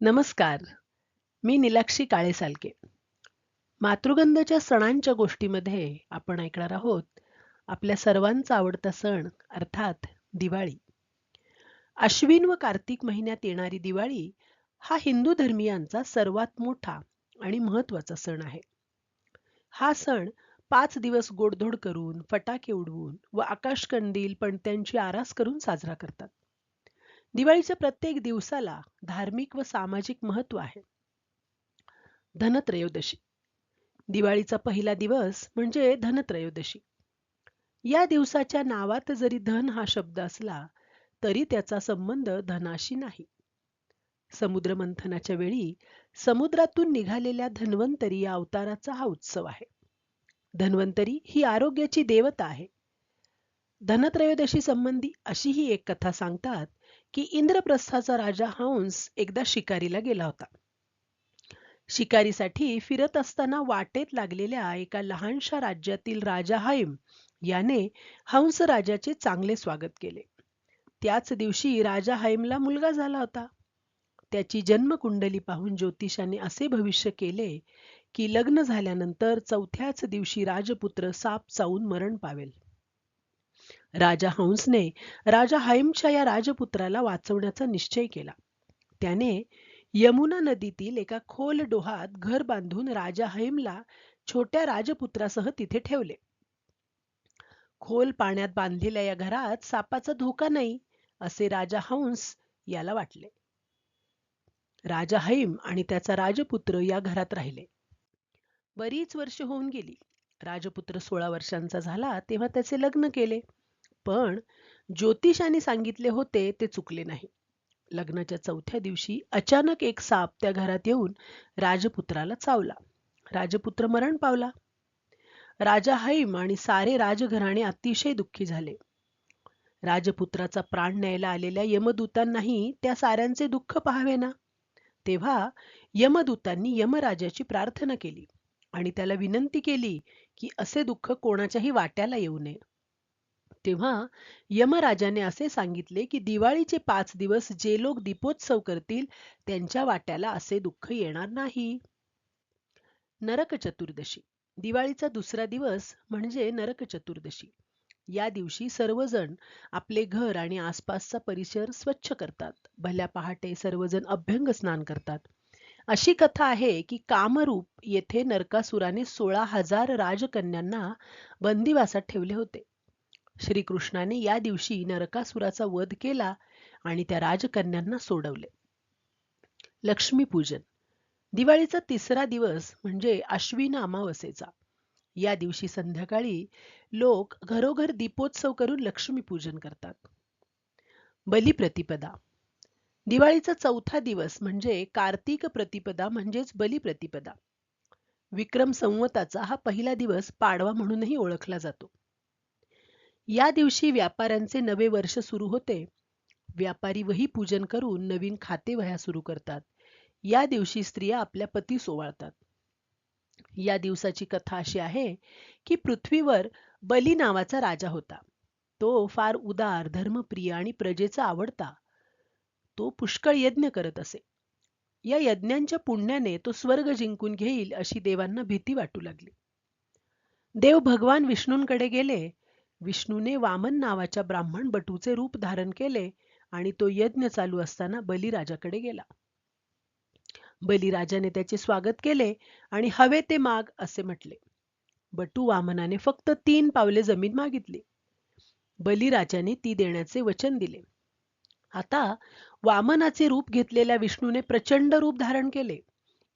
नमस्कार. मी निलाक्षी काळे सालके मातृगंधाच्या सणांच्या गोष्टीमध्ये आपण ऐकणार आहोत आपल्या सर्वांचा आवडता सण अर्थात दिवाळी. अश्विन व कार्तिक महिन्यात येणारी दिवाळी हा हिंदू धर्मियांचा सर्वात मोठा आणि महत्त्वाचा सण आहे. हा सण पाच दिवस गोडधोड करून फटाके उडवून व आकाशकंदील पणत्यांची आरास करून साजरा करतात. दिवाळीच्या प्रत्येक दिवसाला धार्मिक व सामाजिक महत्त्व आहे. धनत्रयोदशी. दिवाळीचा पहिला दिवस म्हणजे धनत्रयोदशी. या दिवसाच्या नावात जरी धन हा शब्द असला तरी त्याचा संबंध धनाशी नाही. समुद्र मंथनाच्या वेळी समुद्रातून निघालेल्या धन्वंतरी या अवताराचा हा उत्सव आहे. धन्वंतरी ही आरोग्याची देवता आहे. धनत्रयोदशी संबंधी अशी ही एक कथा सांगतात की इंद्रप्रस्थाचा राजा हंस एकदा शिकारीला गेला होता. शिकारीसाठी फिरत असताना वाटेत लागलेल्या एका लहानशा राज्यातील राजा हाईम याने हंस राजाचे चांगले स्वागत केले. त्याच दिवशी राजा हाईमला मुलगा झाला होता. त्याची जन्मकुंडली पाहून ज्योतिषाने असे भविष्य केले की लग्न झाल्यानंतर चौथ्याच दिवशी राजपुत्र साप चावून मरण पावेल. राजा हंसने राजा हाईमच्या या राजपुत्राला वाचवण्याचा निश्चय केला. त्याने यमुना नदीतील एका खोल डोहात घर बांधून राजा हैमला छोट्या राजपुत्रासह तिथे ठेवले. खोल पाण्यात बांधलेल्या या घरात सापाचा धोका नाही असे राजा हंस याला वाटले. राजा हैम आणि त्याचा राजपुत्र या घरात राहिले. बरीच वर्ष होऊन गेली. राजपुत्र सोळा वर्षांचा झाला तेव्हा त्याचे लग्न केले. पण ज्योतिषाने सांगितले होते ते चुकले नाही. लग्नाच्या चौथ्या दिवशी अचानक एक साप त्या घरात येऊन राजपुत्राला चावला. राजपुत्र मरण पावला. राजा हैम आणि सारे राजघराणे अतिशय दुःखी झाले. राजपुत्राचा प्राण न्यायला आलेल्या यमदूतांनाही त्या साऱ्यांचे दुःख पाहावे ना तेव्हा यमदूतांनी यमराजाची प्रार्थना केली आणि त्याला विनंती केली की असे दुःख कोणाच्याही वाट्याला येऊ नये. तेव्हा यमराजाने असे सांगितले की दिवाळीचे पाच दिवस जे लोक दीपोत्सव करतील त्यांच्या वाट्याला असे दुःख येणार नाही. नरक चतुर्दशी. दिवाळीचा दुसरा दिवस म्हणजे नरक चतुर्दशी. या दिवशी सर्वजण आपले घर आणि आसपासचा परिसर स्वच्छ करतात. भल्या पहाटे सर्वजण अभ्यंग स्नान करतात. अशी कथा आहे की कामरूप येथे नरकासुराने सोळा हजार राजकन्यांना बंदिवासात ठेवले होते. श्रीकृष्णाने या दिवशी नरकासुराचा वध केला आणि त्या राजकन्यांना सोडवले. लक्ष्मीपूजन. दिवाळीचा तिसरा दिवस म्हणजे अश्विन अमावस्येचा. या दिवशी संध्याकाळी लोक घरोघर दीपोत्सव करून लक्ष्मीपूजन करतात. बलिप्रतिपदा. दिवाळीचा चौथा दिवस म्हणजे कार्तिक प्रतिपदा म्हणजेच बलिप्रतिपदा. विक्रम संवताचा हा पहिला दिवस पाडवा म्हणूनही ओळखला जातो. या दिवशी व्यापाऱ्यांचे नवे वर्ष सुरू होते. व्यापारी वही पूजन करून नवीन खाते वह्या सुरू करतात. या दिवशी स्त्रिया आपल्या पती सोवाळतात. या दिवसाची कथा अशी आहे की पृथ्वीवर बली नावाचा राजा होता. तो फार उदार धर्मप्रिय आणि प्रजेचा आवडता. तो पुष्कळ यज्ञ करत असे. या यज्ञांच्या पुण्याने तो स्वर्ग जिंकून घेईल अशी देवांना भीती वाटू लागली. देव भगवान विष्णूंकडे गेले विष्णूने वामन नावाच्या ब्राह्मण बटूचे रूप धारण केले आणि तो यज्ञ चालू असताना बलिराजाकडे गेला. बलिराजाने त्याचे स्वागत केले आणि हवे ते माग असे म्हटले. बटू वामनाने फक्त तीन पावले जमीन मागितली. बलिराजाने ती देण्याचे वचन दिले. आता वामनाचे रूप घेतलेल्या विष्णूने प्रचंड रूप धारण केले.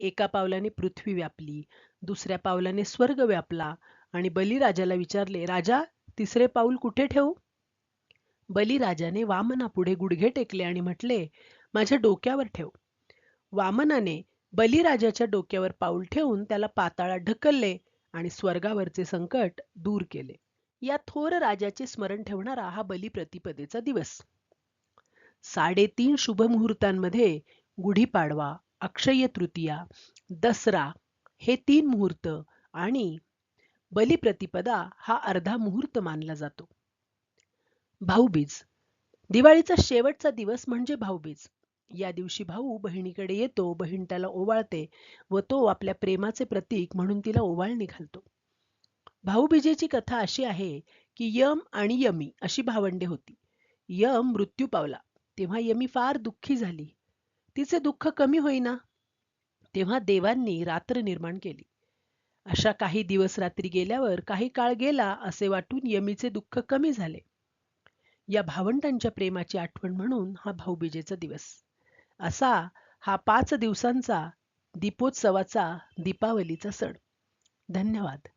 एका पावलाने पृथ्वी व्यापली दुसऱ्या पावलाने स्वर्ग व्यापला आणि बलिराजाला विचारले राजा तिसरे पाऊल कुठे ठेवू? बलिराजाने वामनापुढे गुडघे टेकले आणि म्हटले माझ्या डोक्यावर ठेव. वामनाने बलिराजाच्या डोक्यावर पाऊल ठेवून त्याला पाताळात ढकलले आणि स्वर्गावरचे संकट दूर केले. या थोर राजाचे स्मरण ठेवणारा हा बलिप्रतिपदेचा दिवस. साडेतीन शुभ मुहूर्तांमध्ये गुढीपाडवा अक्षय तृतीया दसरा हे तीन मुहूर्त आणि बलिप्रतिपदा हा अर्धा मुहूर्त मानला जातो. भाऊबीज. दिवाळीचा शेवटचा दिवस म्हणजे भाऊबीज. या दिवशी भाऊ बहिणीकडे येतो बहीण त्याला ओवाळते व तो आपल्या प्रेमाचे प्रतीक म्हणून तिला ओवाळणी घालतो. भाऊबीजेची कथा अशी आहे की यम आणि यमी अशी भावंडे होती. यम मृत्यू पावला. तेव्हा यमी फार दुःखी झाली. तिचे दुःख कमी होईना. तेव्हा देवांनी रात्र निर्माण केली. अशा काही दिवस रात्री गेल्यावर काही काळ गेला असे वाटून यमीचे दुःख कमी झाले. या भावंडांच्या प्रेमाची आठवण म्हणून हा भाऊबीजेचा दिवस. असा हा पाच दिवसांचा दीपोत्सवाचा दीपावलीचा सण. धन्यवाद.